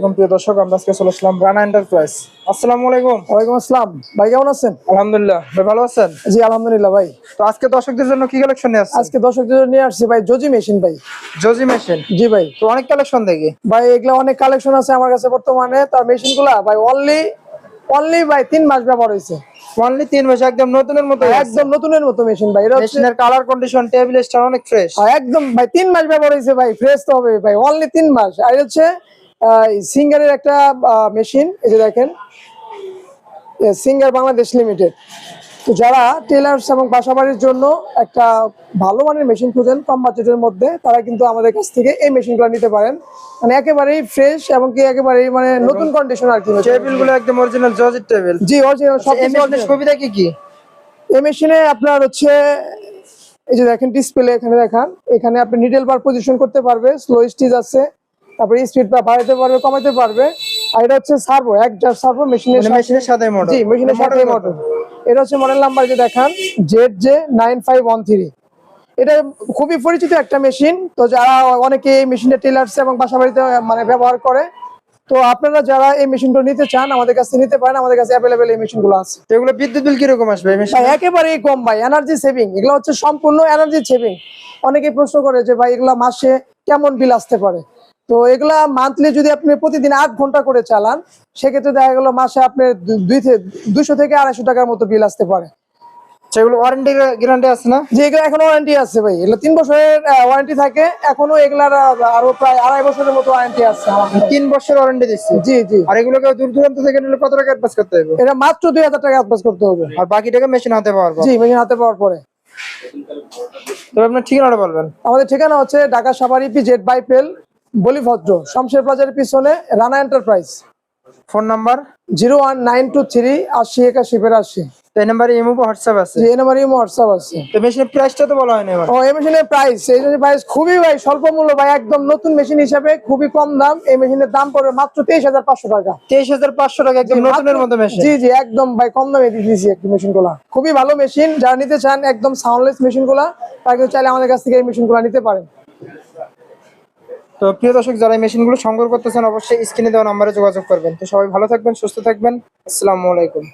এখন প্রিয় দর্শক আমরা আজকে চলে আসলাম রানা এন্টারপ্রাইজ আসসালামু আলাইকুম। ওয়ালাইকুম আসসালাম। ভাই কেমন আছেন? আলহামদুলিল্লাহ। ভাই ভালো আছেন? জি আলহামদুলিল্লাহ ভাই। তো আজকে দর্শকদের জন্য কি কালেকশন নিয়ে আসছেন? আজকে দর্শকদের জন্য নিয়ে আসছি ভাই জজি মেশিন ভাই। জজি মেশিন জি ভাই। তো অনেক কালেকশন দেখি। ভাই এগুলা অনেক কালেকশন আছে আমার কাছে বর্তমানে। তার ভাই অনলি অনলি ভাই তিন মাস ব্যবহার হয়েছে। অনলি তিন মাস একদম নতুনের মতো একদম নতুনের মতো মেশিন ভাই। এটা মেশিনের কালার কন্ডিশন টেবিল স্টার অনেক ফ্রেশ একদম ভাই তিন মাস ব্যবহার হয়েছে ভাই। ফ্রেশ তো হবে ভাই অনলি তিন মাস। আর হচ্ছে সিঙ্গারের একটা মেশিন এই যে দেখেন। Singer Bangladesh limited. তো যারা টেলার্স এবং বাসাবাড়ির জন্য একটা ভালো মানের মেশিন খুঁজেন কম বাজেটের মধ্যে তারা কিন্তু আমাদের কাছ থেকে এই মেশিনগুলো নিতে পারেন। মানে একেবারেই ফ্রেশ এবং কি একেবারেই মানে নতুন কন্ডিশন আর কি টেবিলগুলো একদম অরিজিনাল জজির টেবিল। জি অরিজিনাল সব মেশিনের সুবিধা কি কি? এই মেশিনে আপনার হচ্ছে এই যে দেখেন ডিসপ্লে এখানে দেখান। এখানে আপনি নিডল বার পজিশন করতে পারবে স্লো স্টিচ আছে। তারপরে স্পিড বার বাড়াতে পারবে কমাতে পারবে। আর এটা হচ্ছে সার্ভো এক জার সার্ভো মেশিনের মেশিনের সাথে মোটর জি মেশিনের সাথে মোটর এটা হচ্ছে মডেল নাম্বার যে দেখান Z J nine five one three এটা খুবই পরিচিত একটা মেশিন তো যারা অনেকে এই মেশিনটা টেলার্স এবং বাসাবাড়িতে মানে ব্যবহার করে তো আপনারা যারা এই মেশিনটা নিতে চান আমাদের কাছে নিতে পারেন। আমাদের কাছে অ্যাভেলেবেল এই মেশিনগুলো আছে। তো এগুলো বিদ্যুৎ বিল কীরকম আসবে একেবারেই কম ভাই। এনার্জি সেভিং এগুলো হচ্ছে সম্পূর্ণ এনার্জি সেভিং অনেকেই প্রশ্ন করে যে ভাই এগুলো মাসে কেমন বিল আসতে পারে? তো এগুলা মান্থলি যদি আপনি প্রতিদিন আট ঘণ্টা করে চালান সেক্ষেত্রে দেখা গেলো মাসে আপনার দুই থেকে দুইশো থেকে আড়াইশো টাকার মতো বিল আসতে পারে। সেগুলো ওয়ারেন্টি গ্যারান্টি আছে না? যে এগুলো এখনও ওয়ারেন্টি আছে ভাই। এগুলো তিন বছরের ওয়ারেন্টি থাকে। এখনও এগুলার আরও প্রায় আড়াই বছরের মতো ওয়ারেন্টি আছে তিন বছর ওয়ারেন্টি দিচ্ছি? জি জি। আর এগুলোকে দূর দূরান্ত থেকে নিলে কত টাকা অ্যাডভান্স করতে হবে? এটা মাত্র দুই হাজার টাকা অ্যাডভান্স করতে হবে। আর বাকি টাকা মেশিন হাতে পাওয়ার জি মেশিন হাতে পাওয়ার পরে। তবে আপনার ঠিকানাটা বলবেন। আমাদের ঠিকানা হচ্ছে ঢাকা সাভারি পি জেড বাইপেল বলিভদ্র শমশের বাজারের পিছনে Rana enterprise. Phone number? Zero one nine two three আশি একাশি বেরাশি। তো এই নাম্বারে ইমো হোয়াটসঅ্যাপ আছে? এই নাম্বার ইমো হোয়াটসঅ্যাপ আছে। তো মেশিনের প্রাইসটা তো বলা হয়নি এবার। ও এই মেশিনের প্রাইস এই প্রাইস খুবই ভাই স্বল্প মূল্য ভাই একদম নতুন মেশিন হিসাবে খুবই কম দাম। এই মেশিনের দাম পড়বে মাত্র টাকা। তেইশ হাজার পাঁচশো টাকা একদম নতুনের মতো মেশিন জি জি একদম ভাই কম দামে দিয়ে দিয়েছি একটি মেশিনগুলা। খুবই ভালো মেশিন যারা নিতে চান একদম সাউন্ডলেস মেশিনগুলা তারা কিন্তু চাইলে আমাদের কাছ থেকে এই মেশিনগুলা নিতে পারেন। তো প্রিয় দর্শক, যারা মেশিন মেশিনগুলো সংগ্রহ করতেছেন, অবশ্যই স্ক্রিনে দেওয়া নাম্বারে যোগাযোগ করবেন। তো সবাই ভালো থাকবেন, সুস্থ থাকবেন। আসসালামু আলাইকুম।